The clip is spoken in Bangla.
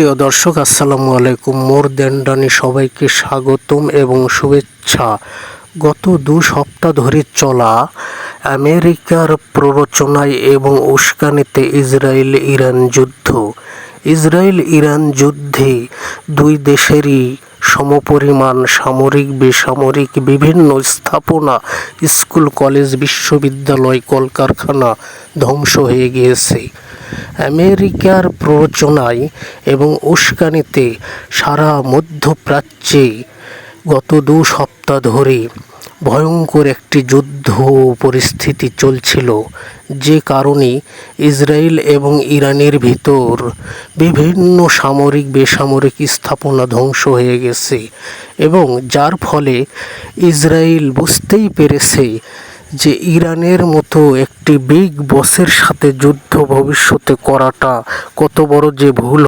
প্রিয় দর্শক, আসসালামু আলাইকুম। মোর দেনডানি সবাইকে স্বাগতম এবং শুভেচ্ছা। গত দু সপ্তাহ ধরে চলা আমেরিকার প্ররোচনায় এবং উস্কানিতে ইসরায়েল ইরান যুদ্ধ। ইসরায়েল ইরান যুদ্ধে দুই দেশেরই সমপরিমাণ সামরিক, বেসামরিক বিভিন্ন স্থাপনা, স্কুল, কলেজ, বিশ্ববিদ্যালয়, কলকারখানা ধ্বংস হয়ে গিয়েছে। আমেরিকার প্ররোচনায় এবং উস্কানিতে সারা মধ্যপ্রাচ্যে গত দু সপ্তাহ ধরে ভয়ঙ্কর একটি যুদ্ধ পরিস্থিতি চলছিল, যে কারণে ইসরায়েল এবং ইরানের ভিতর বিভিন্ন সামরিক বেসামরিক স্থাপনা ধ্বংস হয়ে গেছে এবং যার ফলে ইসরায়েল বুঝতেই পেরেছে যে ইরানের মতো একটি বিগ বসের সাথে যুদ্ধ ভবিষ্যতে করাটা কত বড় যে ভুল